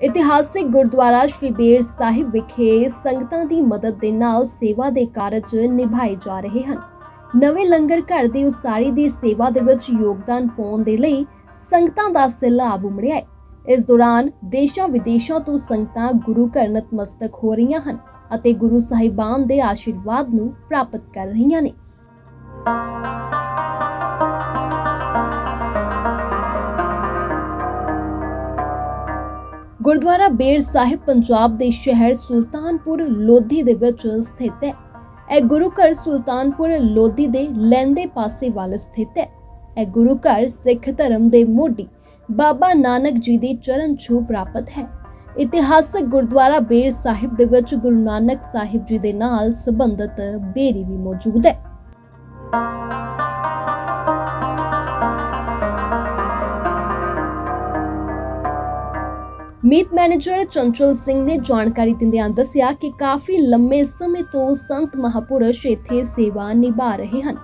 ਇਤਿਹਾਸਿਕ ਗੁਰਦੁਆਰਾ ਸ਼੍ਰੀ ਬੇਰ ਸਾਹਿਬ ਵਿਖੇ ਸੰਗਤਾਂ ਦੀ ਮਦਦ ਦੇ ਨਾਲ ਸੇਵਾ ਦੇ ਕਾਰਜ ਨਿਭਾਏ ਜਾ ਰਹੇ ਹਨ। ਨਵੇਂ ਲੰਗਰ ਘਰ ਦੀ ਉਸਾਰੀ ਦੀ ਸੇਵਾ ਦੇ ਵਿੱਚ ਯੋਗਦਾਨ ਪਾਉਣ ਦੇ ਲਈ ਸੰਗਤਾਂ ਦਾ ਸੈਲਾਬ ਉਮੜਿਆ ਹੈ। ਇਸ ਦੌਰਾਨ ਦੇਸ਼ਾਂ ਵਿਦੇਸ਼ਾਂ ਤੋਂ ਸੰਗਤਾਂ ਗੁਰੂ ਘਰ ਨਤਮਸਤਕ ਹੋ ਰਹੀਆਂ ਹਨ ਅਤੇ ਗੁਰੂ ਸਾਹਿਬਾਨ ਦੇ ਆਸ਼ੀਰਵਾਦ ਨੂੰ ਪ੍ਰਾਪਤ ਕਰ ਰਹੀਆਂ ਨੇ। ਗੁਰਦੁਆਰਾ ਬੇਰ ਸਾਹਿਬ, ਪੰਜਾਬ ਦੇ ਸ਼ਹਿਰ ਸੁਲਤਾਨਪੁਰ, ਲੋਧੀ ਦੇ ਵਿੱਚ ਸਥਿਤ ਹੈ। ਇਹ ਗੁਰੂ ਘਰ ਸੁਲਤਾਨਪੁਰ, ਲੋਧੀ ਦੇ ਲੈਂਦੇ ਪਾਸੇ ਵੱਲ ਸਥਿਤ ਹੈ। ਇਹ ਗੁਰੂ ਘਰ ਸਿੱਖ ਧਰਮ ਦੇ ਮੋਢੀ ਬਾਬਾ ਨਾਨਕ ਜੀ ਦੀ ਚਰਨ ਛੂਹ ਪ੍ਰਾਪਤ ਹੈ। ਇਤਿਹਾਸਕ ਗੁਰਦੁਆਰਾ ਬੇਰ ਸਾਹਿਬ ਦੇ ਵਿੱਚ ਗੁਰੂ ਨਾਨਕ ਸਾਹਿਬ ਜੀ ਦੇ ਨਾਲ ਸੰਬੰਧਿਤ ਬੇਰੀ ਵੀ ਮੌਜੂਦ ਹੈ। ਮੀਤ ਮੈਨੇਜਰ ਚੰਚਲ ਸਿੰਘ ਨੇ ਜਾਣਕਾਰੀ ਦਿੰਦਿਆਂ ਦੱਸਿਆ ਕਿ ਕਾਫੀ ਲੰਮੇ ਸਮੇਂ ਤੋਂ ਸੰਤ ਮਹਾਪੁਰਸ਼ ਇੱਥੇ ਸੇਵਾ ਨਿਭਾ ਰਹੇ ਹਨ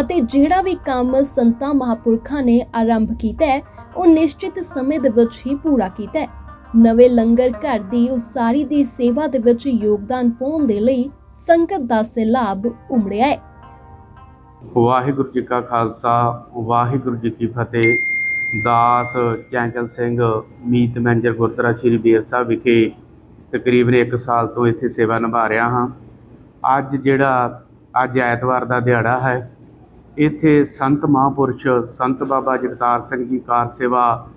ਅਤੇ ਜਿਹੜਾ ਵੀ ਕੰਮ ਸੰਤਾਂ ਮਹਾਪੁਰਖਾਂ ਨੇ ਆਰੰਭ ਕੀਤਾ ਹੈ, ਉਹ ਨਿਸ਼ਚਿਤ ਸਮੇਂ ਦੇ ਵਿੱਚ ਹੀ ਪੂਰਾ ਕੀਤਾ ਹੈ। ਨਵੇਂ ਲੰਗਰ ਘਰ ਦੀ ਉਸਾਰੀ ਦੀ ਸੇਵਾ ਦੇ ਵਿੱਚ ਯੋਗਦਾਨ ਪਾਉਣ ਦੇ ਲਈ ਸੰਗਤ ਦਾ ਸੈਲਾਬ ਉਮੜਿਆ ਹੈ। ਵਾਹਿਗੁਰੂ ਜੀ ਕਾ ਖਾਲਸਾ, ਵਾਹਿਗੁਰੂ ਜੀ ਕੀ ਫਤਿਹ। ਦਾਸ, ਚੈਂਚਲ ਸਿੰਘ, ਮੀਤ ਮੈਨੇਜਰ ਗੁਰਦੁਆਰਾ ਸ਼੍ਰੀ ਬੇਰ ਸਾਹਿਬ ਵਿਖੇ ਤਕਰੀਬਨ 1 ਸਾਲ ਤੋਂ ਇੱਥੇ ਸੇਵਾ ਨਿਭਾ ਰਿਹਾ ਹਾਂ। ਅੱਜ ਜਿਹੜਾ, ਅੱਜ ਐਤਵਾਰ ਦਾ ਦਿਹਾੜਾ ਹੈ, ਇੱਥੇ ਸੰਤ ਮਹਾਂਪੁਰਸ਼, ਸੰਤ ਬਾਬਾ ਜਗਤਾਰ ਸਿੰਘ ਜੀ ਕਾਰ ਸੇਵਾ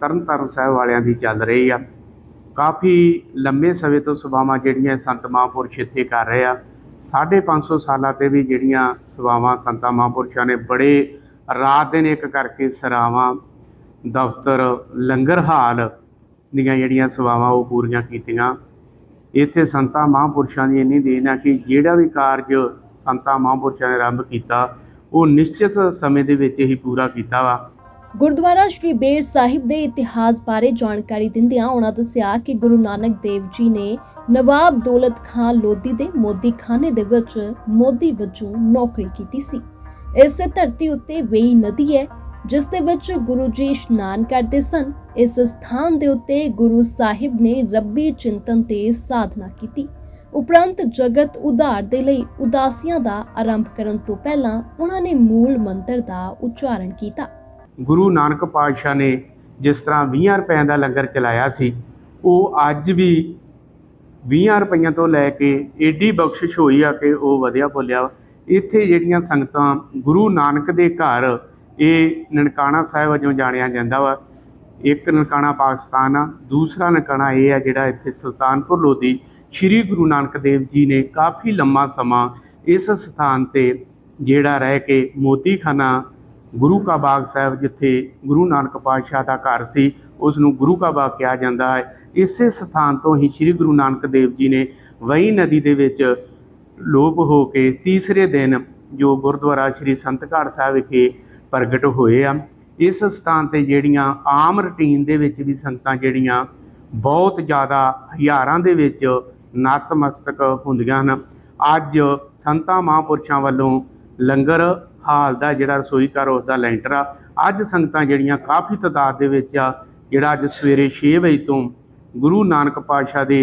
ਤਰਨਤਾਰਨ ਸਾਹਿਬ ਵਾਲਿਆਂ ਦੀ ਚੱਲ ਰਹੀ ਆ। ਕਾਫੀ ਲੰਮੇ ਸਮੇਂ ਤੋਂ ਸੇਵਾਵਾਂ ਜਿਹੜੀਆਂ ਸੰਤ ਮਹਾਂਪੁਰਸ਼ ਇੱਥੇ ਕਰ ਰਹੇ ਆ। 550 ਸਾਲਾਂ ਤੇ ਵੀ ਜਿਹੜੀਆਂ ਸੇਵਾਵਾਂ ਸੰਤਾਂ ਮਹਾਂਪੁਰਸ਼ਾਂ ਨੇ ਬੜੇ ਰਾਤ ਦਿਨ ਇੱਕ ਕਰਕੇ ਸਰਾਵਾਂ ਦਫ਼ਤਰ ਲੰਗਰ ਹਾਲ ਦੀਆਂ ਜਿਹੜੀਆਂ ਸੇਵਾਵਾਂ ਉਹ ਪੂਰੀਆਂ ਕੀਤੀਆਂ। ਇੱਥੇ ਸੰਤਾਂ ਮਹਾਂਪੁਰਸ਼ਾਂ ਦੀ ਇੰਨੀ ਦੇਣ ਆ ਕਿ ਜਿਹੜਾ ਵੀ ਕਾਰਜ ਸੰਤਾਂ ਮਹਾਂਪੁਰਸ਼ਾਂ ਨੇ ਆਰੰਭ ਕੀਤਾ, ਉਹ ਨਿਸ਼ਚਿਤ ਸਮੇਂ ਦੇ ਵਿੱਚ ਹੀ ਪੂਰਾ ਕੀਤਾ ਵਾ। ਗੁਰਦੁਆਰਾ ਸ਼੍ਰੀ ਬੇਰ ਸਾਹਿਬ ਦੇ ਇਤਿਹਾਸ ਬਾਰੇ ਜਾਣਕਾਰੀ ਦਿੰਦਿਆਂ ਉਹਨਾਂ ਦੱਸਿਆ ਕਿ ਗੁਰੂ ਨਾਨਕ ਦੇਵ ਜੀ ਨੇ ਨਵਾਬ ਦੌਲਤ ਖਾਨ ਲੋਧੀ ਦੇ ਮੋਦੀ ਖਾਨੇ ਦੇ ਵਿੱਚ ਮੋਦੀ ਵਜੋਂ ਨੌਕਰੀ ਕੀਤੀ ਸੀ। ਇਸ ਧਰਤੀ ਉੱਤੇ ਵੇਈ ਨਦੀ ਹੈ ਜਿਸ ਦੇ ਵਿੱਚ ਗੁਰੂ ਜੀ ਇਸ਼ਨਾਨ ਕਰਦੇ ਸਨ, ਇਸ ਸਥਾਨ ਦੇ ਉੱਤੇ ਗੁਰੂ ਸਾਹਿਬ ਨੇ ਰੱਬੀ ਚਿੰਤਨ ਤੇ ਸਾਧਨਾ ਕੀਤੀ। ਉਪਰੰਤ ਜਗਤ ਉਧਾਰ ਦੇ ਲਈ ਉਦਾਸੀਆਂ ਦਾ ਆਰੰਭ ਕਰਨ ਤੋਂ ਪਹਿਲਾਂ ਉਹਨਾਂ ਨੇ ਮੂਲ ਮੰਤਰ ਦਾ ਉਚਾਰਨ ਕੀਤਾ। ਗੁਰੂ ਨਾਨਕ ਪਾਤਸ਼ਾਹ ਨੇ ਜਿਸ ਤਰ੍ਹਾਂ 20 ਰੁਪਏ ਦਾ ਲੰਗਰ ਚਲਾਇਆ ਸੀ, ਉਹ ਅੱਜ ਵੀ 20 ਰੁਪਈਆਂ ਤੋਂ ਲੈ ਕੇ ਏਡੀ ਬਖਸ਼ਿਸ਼ ਹੋਈ ਆ ਕਿ ਉਹ ਵਧਿਆ ਬੋਲਿਆ ਇੱਥੇ ਜਿਹੜੀਆਂ ਸੰਗਤਾਂ ਗੁਰੂ ਨਾਨਕ ਦੇ ਘਰ ਇਹ ਨਨਕਾਣਾ ਸਾਹਿਬ ਵਜੋਂ ਜਾਣਿਆ ਜਾਂਦਾ ਵਾ। ਇੱਕ ਨਨਕਾਣਾ ਪਾਕਿਸਤਾਨ ਆ, ਦੂਸਰਾ ਨਨਕਾਣਾ ਇਹ ਆ ਜਿਹੜਾ ਇੱਥੇ ਸੁਲਤਾਨਪੁਰ ਲੋਧੀ ਸ੍ਰੀ ਗੁਰੂ ਨਾਨਕ ਦੇਵ ਜੀ ਨੇ ਕਾਫੀ ਲੰਮਾ ਸਮਾਂ ਇਸ ਸਥਾਨ ਤੇ ਜਿਹੜਾ ਰਹਿ ਕੇ ਮੋਤੀਖਾਨਾ ਗੁਰੂ ਕਾ ਬਾਗ ਸਾਹਿਬ ਜਿੱਥੇ ਗੁਰੂ ਨਾਨਕ ਪਾਤਸ਼ਾਹ ਦਾ ਘਰ ਸੀ ਉਸ ਨੂੰ ਗੁਰੂ ਕਾ ਬਾਗ ਕਿਹਾ ਜਾਂਦਾ ਹੈ। ਇਸੇ ਸਥਾਨ ਤੋਂ ਹੀ ਸ੍ਰੀ ਗੁਰੂ ਨਾਨਕ ਦੇਵ ਜੀ ਨੇ ਵਹੀ ਨਦੀ ਦੇ ਵਿੱਚ ਲੋਪ ਹੋ ਕੇ ਤੀਸਰੇ ਦਿਨ ਜੋ ਗੁਰਦੁਆਰਾ ਸ੍ਰੀ ਸੰਤਘਾਟ ਸਾਹਿਬ ਵਿਖੇ ਪ੍ਰਗਟ ਹੋਏ ਆ। ਇਸ ਸਥਾਨ ਤੇ ਜਿਹੜੀਆਂ ਆਮ ਰੁਟੀਨ ਦੇ ਵਿੱਚ ਵੀ ਸੰਗਤਾਂ ਜਿਹੜੀਆਂ ਬਹੁਤ ਜ਼ਿਆਦਾ ਹਜ਼ਾਰਾਂ ਦੇ ਵਿੱਚ ਨਤਮਸਤਕ ਹੁੰਦੀਆਂ ਹਨ। ਅੱਜ ਸੰਤਾਂ ਮਹਾਂਪੁਰਸ਼ਾਂ ਵੱਲੋਂ ਲੰਗਰ ਹਾਲ ਦਾ ਜਿਹੜਾ ਰਸੋਈ ਘਰ, ਉਸ ਦਾ ਲੈਂਟਰ ਆ। ਅੱਜ ਸੰਗਤਾਂ ਜਿਹੜੀਆਂ ਕਾਫੀ ਤਾਦਾਦ ਦੇ ਵਿੱਚ ਆ, ਜਿਹੜਾ ਅੱਜ ਸਵੇਰੇ 6 ਵਜੇ ਤੋਂ ਗੁਰੂ ਨਾਨਕ ਪਾਤਸ਼ਾਹ ਦੇ,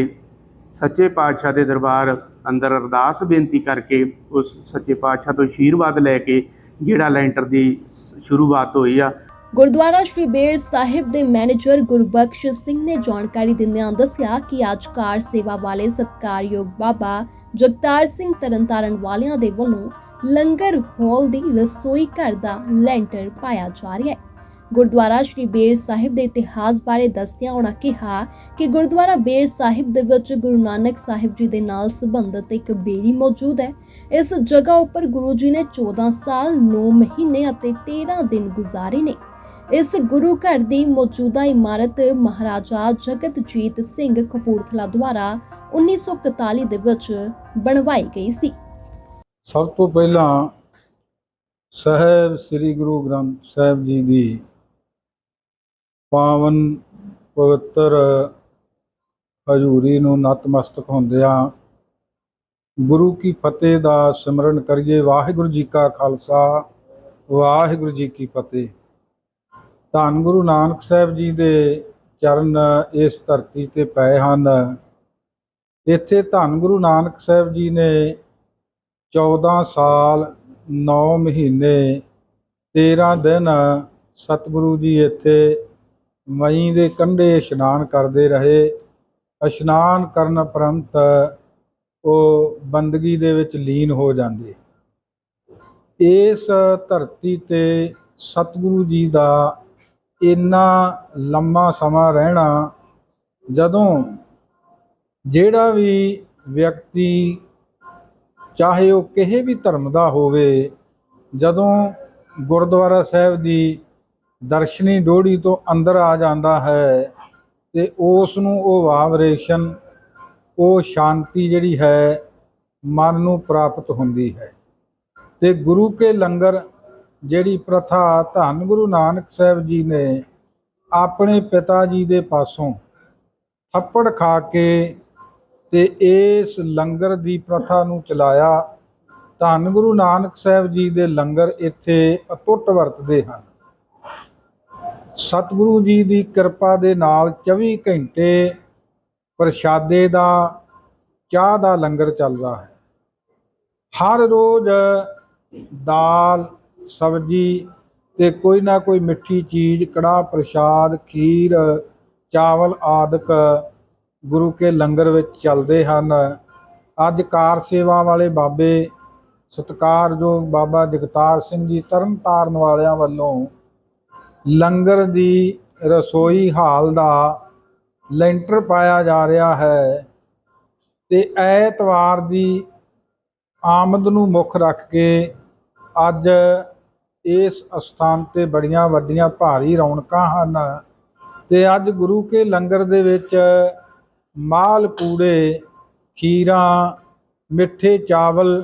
ਸੱਚੇ ਪਾਤਸ਼ਾਹ ਦੇ ਦਰਬਾਰ ਅੰਦਰ ਅਰਦਾਸ ਬੇਨਤੀ ਕਰਕੇ ਉਸ ਸੱਚੇ ਪਾਤਸ਼ਾਹ ਤੋਂ ਆਸ਼ੀਰਵਾਦ ਲੈ ਕੇ ਜਿਹੜਾ ਲੈਂਟਰ ਦੀ ਸ਼ੁਰੂਆਤ ਹੋਈ ਆ। ਗੁਰਦੁਆਰਾ ਸ਼੍ਰੀ ਬੇਰ ਸਾਹਿਬ ਦੇ ਮੈਨੇਜਰ ਗੁਰਬਖਸ਼ ਸਿੰਘ ਨੇ ਜਾਣਕਾਰੀ ਦਿੰਦਿਆਂ ਦੱਸਿਆ ਕਿ ਅੱਜ ਕਾਰ ਸੇਵਾ ਵਾਲੇ ਸਤਕਾਰਯੋਗ ਬਾਬਾ ਜਗਤਾਰ ਸਿੰਘ ਤਰਨਤਾਰਨ ਵਾਲਿਆਂ ਦੇ ਵੱਲੋਂ ਲੰਗਰ ਹਾਲ ਦੀ ਰਸੋਈ ਘਰ ਦਾ ਲੈਂਟਰ ਪਾਇਆ ਜਾ ਰਿਹਾ ਹੈ। ਗੁਰਦੁਆਰਾ ਸ਼੍ਰੀ ਬੇਰ ਸਾਹਿਬ ਦੇ ਇਤਿਹਾਸ ਬਾਰੇ ਦੱਸਦਿਆਂ ਉਹਨਾਂ ਕਿਹਾ ਕਿ ਗੁਰਦੁਆਰਾ ਬੇਰ ਸਾਹਿਬ ਦੇ ਵਿੱਚ ਗੁਰੂ ਨਾਨਕ ਸਾਹਿਬ ਜੀ ਦੇ ਨਾਲ ਸੰਬੰਧਿਤ ਇੱਕ ਬੇਰੀ ਮੌਜੂਦ ਹੈ। ਇਸ ਜਗ੍ਹਾ ਉੱਪਰ ਗੁਰੂ ਜੀ ਨੇ 14 ਸਾਲ 9 ਮਹੀਨੇ ਅਤੇ 13 ਦਿਨ ਗੁਜ਼ਾਰੇ ਨੇ। ਇਸ ਗੁਰੂ ਘਰ ਦੀ ਮੌਜੂਦਾ ਇਮਾਰਤ ਮਹਾਰਾਜਾ ਜਗਤਜੀਤ ਸਿੰਘ ਕਪੂਰਥਲਾ ਦੁਆਰਾ 1941 ਦੇ ਵਿੱਚ ਬਣਵਾਈ ਗਈ ਸੀ। ਸਭ ਤੋਂ ਪਹਿਲਾਂ ਸਾਹਿਬ ਸ੍ਰੀ ਗੁਰੂ ਗ੍ਰੰਥ ਸਾਹਿਬ ਜੀ ਦੀ ਪਾਵਨ ਪਵਿੱਤਰ ਹਜ਼ੂਰੀ ਨੂੰ ਨਤਮਸਤਕ ਹੁੰਦਿਆਂ ਗੁਰੂ ਕੀ ਫਤਿਹ ਦਾ ਸਿਮਰਨ ਕਰੀਏ। ਵਾਹਿਗੁਰੂ ਜੀ ਕਾ ਖਾਲਸਾ, ਵਾਹਿਗੁਰੂ ਜੀ ਕੀ ਫਤਿਹ। ਧੰਨ ਗੁਰੂ ਨਾਨਕ ਸਾਹਿਬ ਜੀ ਦੇ ਚਰਨ ਇਸ ਧਰਤੀ ਤੇ ਪਏ ਹਨ। ਇੱਥੇ ਧੰਨ ਗੁਰੂ ਨਾਨਕ ਸਾਹਿਬ ਜੀ ਨੇ 14 ਸਾਲ 9 ਮਹੀਨੇ 13 ਦਿਨ ਸਤਿਗੁਰੂ ਜੀ ਇੱਥੇ ਮਈ ਦੇ ਕੰਢੇ ਇਸ਼ਨਾਨ ਕਰਦੇ ਰਹੇ। ਇਸ਼ਨਾਨ ਕਰਨ ਉਪਰੰਤ ਉਹ ਬੰਦਗੀ ਦੇ ਵਿੱਚ ਲੀਨ ਹੋ ਜਾਂਦੇ। ਇਸ ਧਰਤੀ ਤੇ ਸਤਿਗੁਰੂ ਜੀ ਦਾ ਇੰਨਾ ਲੰਮਾ ਸਮਾਂ ਰਹਿਣਾ, ਜਦੋਂ ਜਿਹੜਾ ਵੀ ਵਿਅਕਤੀ ਚਾਹੇ ਉਹ ਕਿਸੇ ਵੀ ਧਰਮ ਦਾ ਹੋਵੇ, ਜਦੋਂ ਗੁਰਦੁਆਰਾ ਸਾਹਿਬ ਦੀ ਦਰਸ਼ਨੀ ਡੋੜੀ ਤੋਂ ਅੰਦਰ ਆ ਜਾਂਦਾ ਹੈ ਤੇ ਉਸ ਨੂੰ ਉਹ ਵਾਵਰੇਸ਼ਨ, ਉਹ ਸ਼ਾਂਤੀ ਜਿਹੜੀ ਹੈ, ਮਨ ਨੂੰ ਪ੍ਰਾਪਤ ਹੁੰਦੀ ਹੈ। ਤੇ ਗੁਰੂ ਕੇ ਲੰਗਰ ਜਿਹੜੀ ਪ੍ਰਥਾ ਧੰਨ ਗੁਰੂ ਨਾਨਕ ਸਾਹਿਬ ਜੀ ਨੇ ਆਪਣੇ ਪਿਤਾ ਜੀ ਦੇ ਪਾਸੋਂ ਥੱਪੜ ਖਾ ਕੇ ਤੇ ਇਸ ਲੰਗਰ ਦੀ ਪ੍ਰਥਾ ਨੂੰ ਚਲਾਇਆ, ਧੰਨ ਗੁਰੂ ਨਾਨਕ ਸਾਹਿਬ ਜੀ ਦੇ ਲੰਗਰ ਇੱਥੇ ਅਟੁੱਟ ਵਰਤਦੇ ਹਨ। ਸਤਿਗੁਰੂ ਜੀ ਦੀ ਕਿਰਪਾ ਦੇ ਨਾਲ 24 ਘੰਟੇ ਪ੍ਰਸ਼ਾਦੇ ਦਾ, ਚਾਹ ਦਾ ਲੰਗਰ ਚੱਲਦਾ ਹੈ। ਹਰ ਰੋਜ਼ ਦਾਲ, ਸਬਜ਼ੀ ਤੇ ਕੋਈ ਨਾ ਕੋਈ ਮਿੱਠੀ ਚੀਜ਼, ਕੜਾਹ ਪ੍ਰਸ਼ਾਦ, ਖੀਰ, ਚਾਵਲ ਆਦਿਕ ਗੁਰੂ ਕੇ ਲੰਗਰ ਵਿੱਚ ਚੱਲਦੇ ਹਨ। ਅੱਜ ਕਾਰ ਸੇਵਾ ਵਾਲੇ ਬਾਬੇ ਸਤਿਕਾਰਯੋਗ ਬਾਬਾ ਜਗਤਾਰ ਸਿੰਘ ਜੀ ਤਰਨ ਤਾਰਨ ਵਾਲਿਆਂ ਵੱਲੋਂ ਲੰਗਰ ਦੀ ਰਸੋਈ ਹਾਲ ਦਾ ਲੈਂਟਰ ਪਾਇਆ ਜਾ ਰਿਹਾ ਹੈ ਤੇ ਐਤਵਾਰ ਦੀ ਆਮਦ ਨੂੰ ਮੁੱਖ ਰੱਖ ਕੇ ਅੱਜ ਇਸ ਅਸਥਾਨ ਤੇ ਬੜੀਆਂ ਵੱਡੀਆਂ ਭਾਰੀ ਰੌਣਕਾਂ ਹਨ ਤੇ ਅੱਜ ਗੁਰੂ ਕੇ ਲੰਗਰ ਦੇ ਵਿੱਚ ਮਾਲ ਪੂੜੇ ਖੀਰਾਂ, ਮਿੱਠੇ ਚਾਵਲ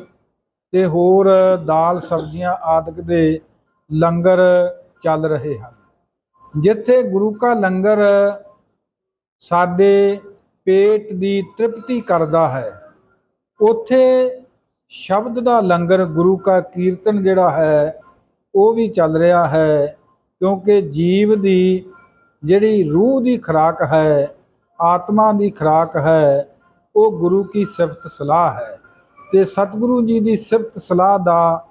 ਤੇ ਹੋਰ ਦਾਲ, ਸਬਜ਼ੀਆਂ ਆਦਿਕ ਦੇ ਲੰਗਰ ਚੱਲ ਰਹੇ ਹਨ। ਜਿੱਥੇ ਗੁਰੂ ਕਾ ਲੰਗਰ ਸਾਡੇ ਪੇਟ ਦੀ ਤ੍ਰਿਪਤੀ ਕਰਦਾ ਹੈ, ਉੱਥੇ ਸ਼ਬਦ ਦਾ ਲੰਗਰ ਗੁਰੂ ਕਾ ਕੀਰਤਨ ਜਿਹੜਾ ਹੈ, ਉਹ ਵੀ ਚੱਲ ਰਿਹਾ ਹੈ, ਕਿਉਂਕਿ ਜੀਵ ਦੀ ਜਿਹੜੀ ਰੂਹ ਦੀ ਖੁਰਾਕ ਹੈ, ਆਤਮਾ ਦੀ ਖੁਰਾਕ ਹੈ, ਉਹ ਗੁਰੂ ਕੀ ਸਿਫਤ ਸਲਾਹ ਹੈ। ਤੇ ਸਤਿਗੁਰੂ ਜੀ ਦੀ ਸਿਫਤ ਸਲਾਹ ਦਾ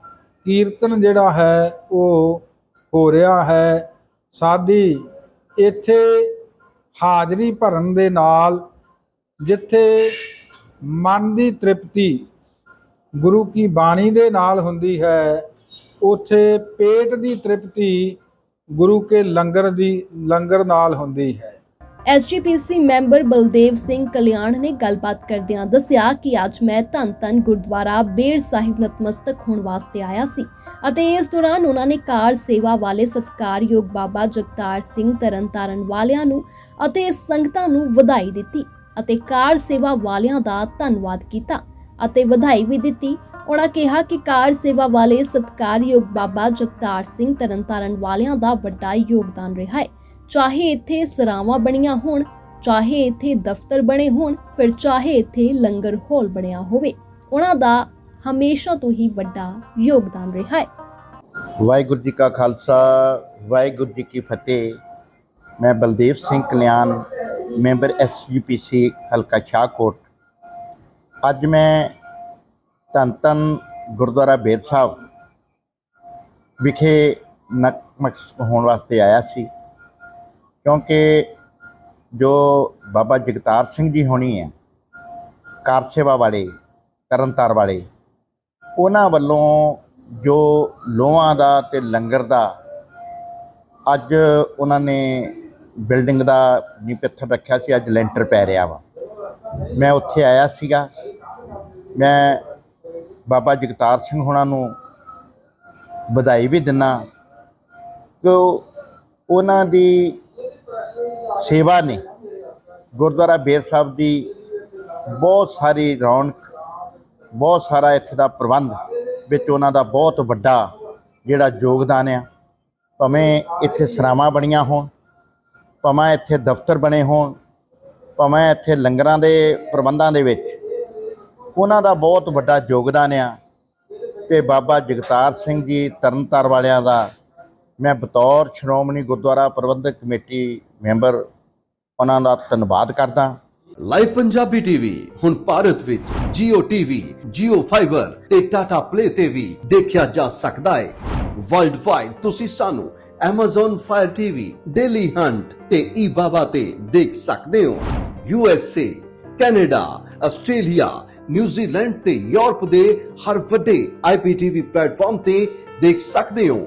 ਕੀਰਤਨ ਜਿਹੜਾ ਹੈ, ਉਹ ਹੋ ਰਿਹਾ ਹੈ। ਸਾਡੀ ਇੱਥੇ ਹਾਜ਼ਰੀ ਭਰਨ ਦੇ ਨਾਲ ਜਿੱਥੇ ਮਨ ਦੀ ਤ੍ਰਿਪਤੀ ਗੁਰੂ ਕੀ ਬਾਣੀ ਦੇ ਨਾਲ ਹੁੰਦੀ ਹੈ, ਉਥੇ ਪੇਟ ਦੀ ਤ੍ਰਿਪਤੀ ਗੁਰੂ ਕੇ ਲੰਗਰ ਦੀ, ਲੰਗਰ ਨਾਲ ਹੁੰਦੀ ਹੈ। ਐਸਜੀਪੀਸੀ ਮੈਂਬਰ ਬਲਦੇਵ ਸਿੰਘ ਕਲਿਆਣ ਨੇ ਗੱਲਬਾਤ ਕਰਦਿਆਂ ਦੱਸਿਆ ਕਿ ਅੱਜ ਮੈਂ ਧੰਨ ਧੰਨ ਗੁਰਦੁਆਰਾ ਬੇਰ ਸਾਹਿਬ ਨਤਮਸਤਕ ਹੋਣ ਵਾਸਤੇ ਆਇਆ ਸੀ ਅਤੇ ਇਸ ਦੌਰਾਨ ਉਹਨਾਂ ਨੇ ਕਾਰ ਸੇਵਾ ਵਾਲੇ ਸਤਿਕਾਰਯੋਗ ਬਾਬਾ ਜਗਤਾਰ ਸਿੰਘ ਤਰਨਤਾਰਨ ਵਾਲਿਆਂ ਨੂੰ ਅਤੇ ਸੰਗਤਾਂ ਨੂੰ ਵਧਾਈ ਦਿੱਤੀ ਅਤੇ ਕਾਰ ਸੇਵਾ ਵਾਲਿਆਂ ਦਾ ਧੰਨਵਾਦ ਕੀਤਾ ਅਤੇ ਵਧਾਈ ਵੀ ਦਿੱਤੀ। ਉਹਨਾਂ ਕਿਹਾ ਕਿ ਕਾਰ ਸੇਵਾ ਵਾਲੇ ਸਤਿਕਾਰਯੋਗ ਬਾਬਾ ਜਗਤਾਰ ਸਿੰਘ ਤਰਨਤਾਰਨ ਵਾਲਿਆਂ ਦਾ ਵੱਡਾ ਯੋਗਦਾਨ ਰਿਹਾ ਹੈ। ਚਾਹੇ ਇੱਥੇ ਸਰਾਵਾਂ ਬਣੀਆਂ ਹੋਣ, ਚਾਹੇ ਇੱਥੇ ਦਫ਼ਤਰ ਬਣੇ ਹੋਣ, ਫਿਰ ਚਾਹੇ ਇੱਥੇ ਲੰਗਰ ਹਾਲ ਬਣਿਆ ਹੋਵੇ। ਉਹਨਾਂ ਦਾ ਹਮੇਸ਼ਾ ਤੋਂ ਹੀ ਵੱਡਾ ਯੋਗਦਾਨ ਰਿਹਾ ਹੈ। ਵਾਹਿਗੁਰੂ ਜੀ ਕਾ ਖਾਲਸਾ, ਵਾਹਿਗੁਰੂ ਜੀ ਕੀ ਫਤਿਹ। ਮੈਂ ਬਲਦੇਵ ਸਿੰਘ ਕਲਿਆਣ, ਮੈਂਬਰ ਐਸਜੀਪੀਸੀ ਹਲਕਾ ਸ਼ਾਹਕੋਟ। ਅੱਜ ਮੈਂ ਧੰਨ ਧੰਨ ਗੁਰਦੁਆਰਾ ਬੇਰ ਸਾਹਿਬ ਵਿਖੇ ਨਤਮਸਤਕ ਹੋਣ ਵਾਸਤੇ ਆਇਆ ਸੀ। ਕਿਉਂਕਿ ਜੋ ਬਾਬਾ ਜਗਤਾਰ ਸਿੰਘ ਜੀ ਹੋਣੀ ਹੈ, ਕਾਰ ਸੇਵਾ ਵਾਲੇ, ਤਰਨਤਾਰ ਵਾਲੇ, ਉਹਨਾਂ ਵੱਲੋਂ ਜੋ ਲੋਹਾਂ ਦਾ ਤੇ ਲੰਗਰ ਦਾ ਅੱਜ ਉਹਨਾਂ ਨੇ ਬਿਲਡਿੰਗ ਦਾ ਨੀਂਹ ਪੱਥਰ ਰੱਖਿਆ ਸੀ, ਅੱਜ ਲੈਂਟਰ ਪੈ ਰਿਹਾ ਵਾ। ਮੈਂ ਉੱਥੇ ਆਇਆ ਸੀਗਾ। ਮੈਂ ਬਾਬਾ ਜਗਤਾਰ ਸਿੰਘ ਹੋਣਾ ਨੂੰ ਵਧਾਈ ਵੀ ਦਿੰਨਾ। ਕਿ ਉਹਨਾਂ ਦੀ ਸੇਵਾ ਨੇ। ਗੁਰਦੁਆਰਾ ਬੇਰ ਸਾਹਿਬ ਦੀ ਬਹੁਤ ਸਾਰੀ ਰੌਣਕ, ਬਹੁਤ ਸਾਰਾ ਇੱਥੇ ਦਾ ਪ੍ਰਬੰਧ ਵਿੱਚ ਉਹਨਾਂ ਦਾ ਬਹੁਤ ਵੱਡਾ ਜਿਹੜਾ ਯੋਗਦਾਨ ਆ। ਭਾਵੇਂ ਇੱਥੇ ਸਰਾਵਾਂ ਬਣੀਆਂ ਹੋਣ, ਭਾਵੇਂ ਇੱਥੇ ਦਫ਼ਤਰ ਬਣੇ ਹੋਣ, ਭਾਵੇਂ ਇੱਥੇ ਲੰਗਰਾਂ ਦੇ ਪ੍ਰਬੰਧਾਂ ਦੇ ਵਿੱਚ ਉਹਨਾਂ ਦਾ ਬਹੁਤ ਵੱਡਾ ਯੋਗਦਾਨ ਆ। ਤੇ ਬਾਬਾ ਜਗਤਾਰ ਸਿੰਘ ਜੀ ਤਰਨਤਾਰ ਵਾਲਿਆਂ ਦਾ ਮੈਂ ਬਤੌਰ ਸ਼੍ਰੋਮਣੀ ਗੁਰਦੁਆਰਾ ਪ੍ਰਬੰਧਕ ਕਮੇਟੀ ਮੈਂਬਰ ਉਹਨਾਂ ਦਾ ਧੰਨਵਾਦ ਕਰਦਾ। ਲਾਈਵ ਪੰਜਾਬੀ ਟੀਵੀ ਹੁਣ ਭਾਰਤ ਵਿੱਚ Jio TV, Jio Fiber ਤੇ Tata Play ਤੇ ਵੀ ਦੇਖਿਆ ਜਾ ਸਕਦਾ ਹੈ। ਵਰਲਡ ਵਾਈਡ ਤੁਸੀਂ ਸਾਨੂੰ Amazon Fire TV, Daily Hunt ਤੇ eBaba ਤੇ ਦੇਖ ਸਕਦੇ ਹੋ। USA, Canada, Australia, New Zealand ਤੇ ਯੂਰਪ ਦੇ ਹਰ ਵੱਡੇ IPTV ਪਲੇਟਫਾਰਮ ਤੇ ਦੇਖ ਸਕਦੇ ਹੋ।